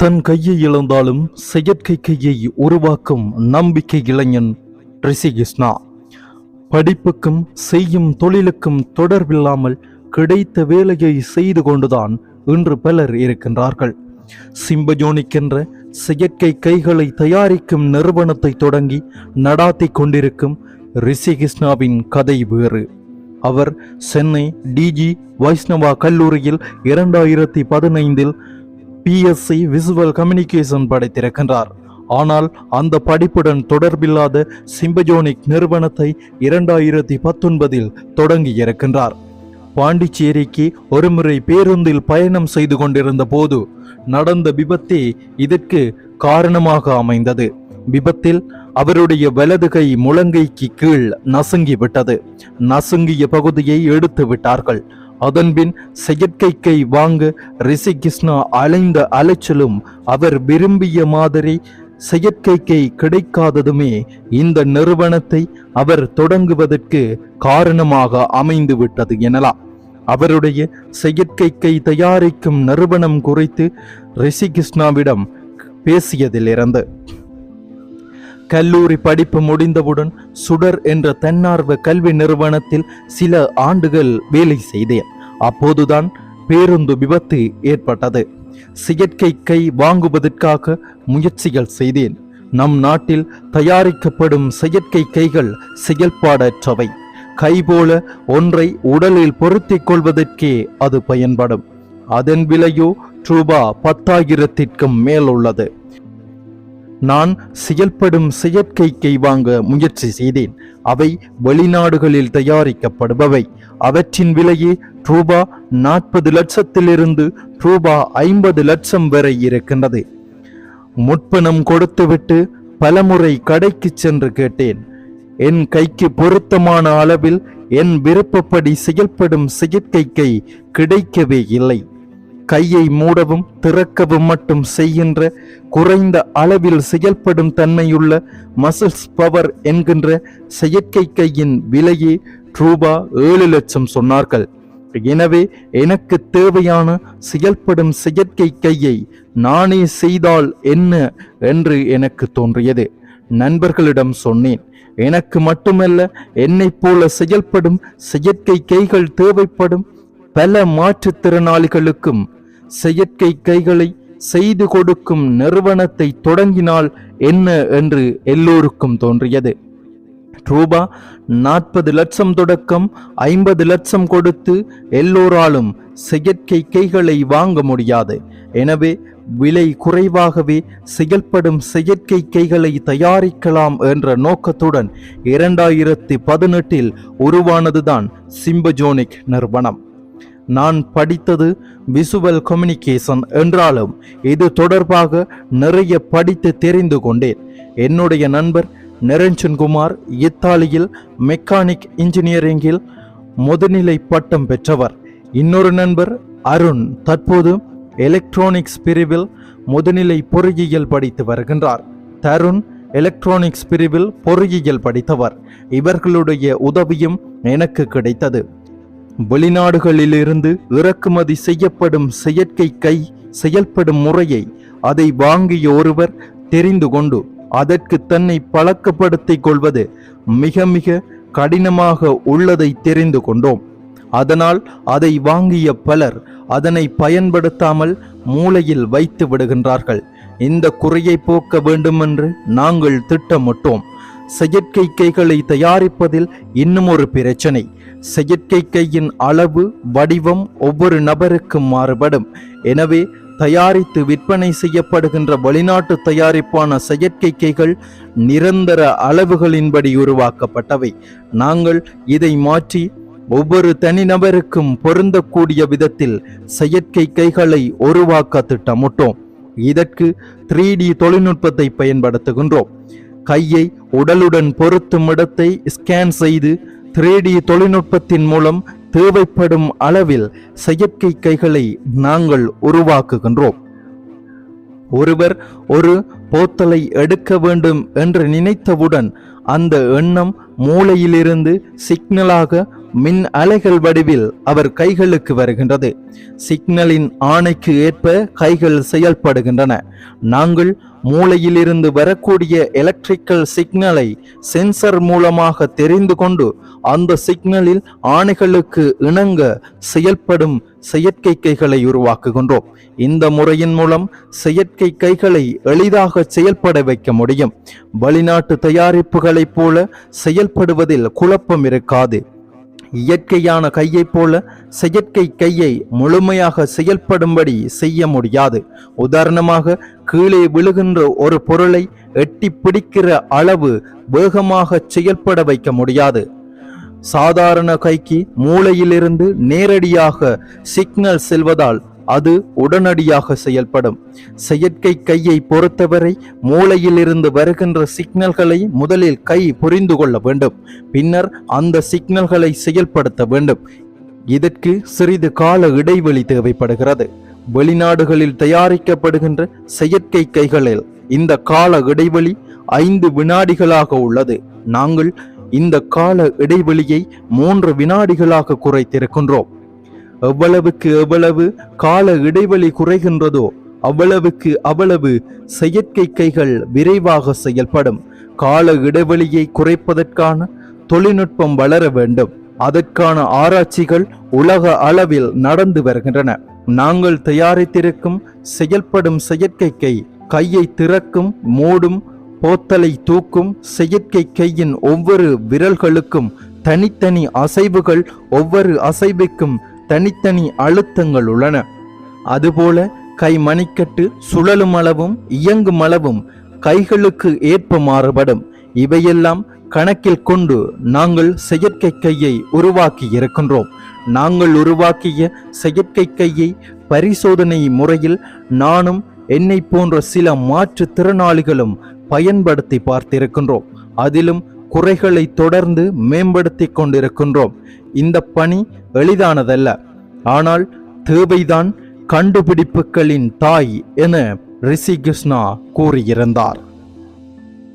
தன் கையை இழந்தாலும் செயற்கை கையை உருவாக்கும் நம்பிக்கை இளைஞன் ரிஷி கிருஷ்ணா படிப்புக்கும் செய்யும் தொழிலுக்கும் தொடர்பில்லாமல் கிடைத்த வேலையை செய்து கொண்டுதான் இன்று பலர் இருக்கின்றார்கள். சிம்பஜோனிக் என்ற செயற்கை கைகளை தயாரிக்கும் நிறுவனத்தை தொடங்கி நடாத்தி கொண்டிருக்கும் ரிஷி கிருஷ்ணாவின் கதை வேறு. அவர் சென்னை டிஜி வைஷ்ணவா கல்லூரியில் இரண்டாயிரத்தி பதினைந்தில் பிஎஸ்சி விசுவல் கம்யூனிகேஷன் படைத்திருக்கின்றார் ஆனால் அந்த படிப்புடன் தொடர்பில்லாத சிம்பஜோனிக் நிறுவனத்தை இரண்டாயிரத்தி பத்தொன்பதில் தொடங்கியிருக்கின்றார் பாண்டிச்சேரிக்கு ஒருமுறை பேருந்தில் பயணம் செய்து கொண்டிருந்த போது நடந்த விபத்தே இதற்கு காரணமாக அமைந்தது. விபத்தில் அவருடைய வலது கை முழங்கைக்கு கீழ் நசுங்கி விட்டது நசுங்கிய பகுதியை எடுத்து விட்டார்கள் அதன்பின் செயற்கைக்கை வாங்க ரிஷி கிருஷ்ணா அலைந்த அலைச்சலும் அவர் விரும்பிய மாதிரி செயற்கைக்கை கிடைக்காததுமே இந்த நிறுவனத்தை அவர் தொடங்குவதற்கு காரணமாக அமைந்துவிட்டது எனலாம். அவருடைய செயற்கைக்கை தயாரிக்கும் நிறுவனம் குறித்து ரிஷி கிருஷ்ணாவிடம் பேசியதிலிருந்து. கல்லூரி படிப்பு முடிந்தவுடன் சுடர் என்ற தன்னார்வ கல்வி நிறுவனத்தில் சில ஆண்டுகள் வேலை செய்தேன். அப்போதுதான் பேருந்து விபத்து ஏற்பட்டது. செயற்கை கை வாங்குவதற்காக முயற்சிகள் செய்தேன். நம் நாட்டில் தயாரிக்கப்படும் செயற்கை கைகள் செயல்பாடற்றவை. கை போல ஒன்றை உடலில் பொருத்திக் கொள்வதற்கே அது பயன்படும். அதன் விலையோ ரூபா பத்தாயிரத்திற்கும் மேல் உள்ளது. நான் செயல்படும் செயற்கை கை வாங்க முயற்சி செய்தேன். அவை வெளிநாடுகளில் தயாரிக்கப்படுபவை. அவற்றின் விலையே ரூபா நாற்பது லட்சத்திலிருந்து ரூபா ஐம்பது லட்சம் வரை இருக்கின்றது. முற்பணம் கொடுத்துவிட்டு பலமுறை கடைக்கு சென்று கேட்டேன். என் கைக்கு பொருத்தமான அளவில் என் விருப்பப்படி செயல்படும் செயற்கை கை கிடைக்கவே இல்லை. கையை மூடவும் திறக்கவும் மட்டும் செய்கின்ற குறைந்த அளவில் செயல்படும் தன்மையுள்ள மசில்ஸ் பவர் என்கின்ற செயற்கை கையின் விலையே ரூபா ஏழு லட்சம் சொன்னார்கள். எனவே எனக்கு தேவையான செயல்படும் செயற்கை கையை நானே செய்தால் என்ன என்று எனக்கு தோன்றியது. நண்பர்களிடம் சொன்னேன் எனக்கு மட்டுமல்ல என்னை போல செயல்படும் செயற்கை கைகள் தேவைப்படும் பல மாற்றுத்திறனாளிகளுக்கும் செயற்கை கைகளை செய்து கொடுக்கும் நிறுவனத்தை தொடங்கினால் என்ன என்று எல்லோருக்கும் தோன்றியது. ரூபா நாற்பது லட்சம் தொடக்கம் ஐம்பது லட்சம் கொடுத்து எல்லோராலும் செயற்கை கைகளை வாங்க முடியாது. எனவே விலை குறைவாகவே செயல்படும் செயற்கை கைகளை தயாரிக்கலாம் என்ற நோக்கத்துடன் இரண்டாயிரத்தி பதினெட்டில் உருவானதுதான் சிம்பஜோனிக் நிறுவனம். நான் படித்தது விசுவல் கம்யூனிகேஷன் என்றாலும் இது தொடர்பாக நிறைய படித்து தெரிந்து கொண்டேன். என்னுடைய நண்பர் நிரஞ்சன் குமார் இத்தாலியில் மெக்கானிக் இன்ஜினியரிங்கில் முதுநிலை பட்டம் பெற்றவர். இன்னொரு நண்பர் அருண் தற்போது எலக்ட்ரானிக்ஸ் பிரிவில் முதுநிலை பொறியியல் படித்து வருகின்றார். தருண் எலக்ட்ரானிக்ஸ் பிரிவில் பொறியியல் படித்தவர். இவர்களுடைய உதவியும் எனக்கு கிடைத்தது. வெளிநாடுகளிலிருந்து இறக்குமதி செய்யப்படும் செயற்கை கை செயல்படும் முறையை அதை வாங்கிய ஒருவர் தெரிந்து கொண்டு அதற்கு தன்னை பழக்கப்படுத்திக் கொள்வது மிக மிக கடினமாக உள்ளதை தெரிந்து கொண்டோம். அதனால் அதை வாங்கிய பலர் அதனை பயன்படுத்தாமல் மூளையில் வைத்து விடுகின்றார்கள். இந்த குறையை போக்க வேண்டுமென்று நாங்கள் திட்டமிட்டோம். செயற்கை கைகளை தயாரிப்பதில் இன்னும் ஒரு பிரச்சனை. செயற்கை கையின் அளவு வடிவம் ஒவ்வொரு நபருக்கும் மாறுபடும். எனவே தயாரித்து விற்பனை செய்யப்படுகின்ற வெளிநாட்டு தயாரிப்பான செயற்கை கைகள் நிரந்தர அளவுகளின்படி உருவாக்கப்பட்டவை. நாங்கள் இதை மாற்றி ஒவ்வொரு தனிநபருக்கும் பொருந்தக்கூடிய விதத்தில் செயற்கை கைகளை உருவாக்க திட்டமிட்டோம். இதற்கு த்ரீ டி தொழில்நுட்பத்தை பயன்படுத்துகின்றோம். கையை உடலுடன் பொருத்தும் இடத்தை ஸ்கேன் செய்து த்ரீடி தொழில்நுட்பத்தின் மூலம் தேவைப்படும் அளவில் செயற்கை கைகளை நாங்கள் உருவாக்குகின்றோம். ஒருவர் ஒரு போத்தலை எடுக்க வேண்டும் என்று நினைத்தவுடன் அந்த எண்ணம் மூளையிலிருந்து சிக்னலாக மின் அலைகள் வடிவில் அவர் கைகளுக்கு வருகின்றது. சிக்னலின் ஆணைக்கு ஏற்ப கைகள் செயல்படுகின்றன. நாங்கள் மூளையிலிருந்து வரக்கூடிய எலக்ட்ரிக்கல் சிக்னலை சென்சர் மூலமாக தெரிந்து கொண்டு அந்த சிக்னலில் ஆணைகளுக்கு இணங்க செயல்படும் செயற்கை கைகளை உருவாக்குகின்றோம். இந்த முறையின் மூலம் செயற்கை கைகளை எளிதாக செயல்பட வைக்க முடியும். வெளிநாட்டு தயாரிப்புகளைப் போல செயல்படுவதில் குழப்பம் இருக்காது. இயற்கையான கையைப் போல செயற்கை கையை முழுமையாக செயல்படும்படி செய்ய முடியாது. உதாரணமாக கீழே விழுகின்ற ஒரு பொருளை எட்டி பிடிக்கிற அளவு வேகமாக செயல்பட வைக்க முடியாது. சாதாரண கைக்கு மூளையிலிருந்து நேரடியாக சிக்னல் செல்வதால் அது உடனடியாக செயல்படும். செயற்கை கையை பொறுத்தவரை மூளையிலிருந்து வருகின்ற சிக்னல்களை முதலில் கை புரிந்து கொள்ள வேண்டும். பின்னர் அந்த சிக்னல்களை செயல்படுத்த வேண்டும். இதற்கு சிறிது கால இடைவெளி தேவைப்படுகிறது. வெளிநாடுகளில் தயாரிக்கப்படுகின்ற செயற்கை கைகளில் இந்த கால இடைவெளி ஐந்து வினாடிகளாக உள்ளது. நாங்கள் இந்த கால இடைவெளியை மூன்று வினாடிகளாக குறைத்திருக்கின்றோம். எவ்வளவுக்கு எவ்வளவு கால இடைவெளி குறைகின்றதோ அவ்வளவுக்கு அவ்வளவு செயற்கை கைகள் விரைவாக செயல்படும். கால இடைவெளியை குறைப்பதற்கான தொழில்நுட்பம் வளர வேண்டும். அதற்கான ஆராய்ச்சிகள் உலக அளவில் நடந்து வருகின்றன. நாங்கள் தயாரித்திருக்கும் செயல்படும் செயற்கை கை கையை திறக்கும் மூடும் போத்தலை தூக்கும் செயற்கை கையின் ஒவ்வொரு விரல்களுக்கும் தனித்தனி அசைவுகள் ஒவ்வொரு அசைவுக்கும் தனித்தனி அழுத்தங்கள் உள்ளன. அதுபோல கை மணிக்கட்டு சுழலும் அளவும் இயங்கும் அளவும் கைகளுக்கு ஏற்ப மாறுபடும். இவையெல்லாம் கணக்கில் கொண்டு நாங்கள் செயற்கை கையை உருவாக்கி இருக்கின்றோம். நாங்கள் உருவாக்கிய செயற்கை கையை பரிசோதனை முறையில் நானும் என்னை போன்ற சில மாற்றுத் திறனாளிகளும் பயன்படுத்தி பார்த்திருக்கின்றோம். அதிலும் குறைகளை தொடர்ந்து மேம்படுத்தி கொண்டிருக்கின்றோம். இந்த பணி எளிதானதல்ல. ஆனால் தேவைதான் கண்டுபிடிப்புகளின் தாய் என ரிஷி கிருஷ்ணா கூறியிருந்தார்.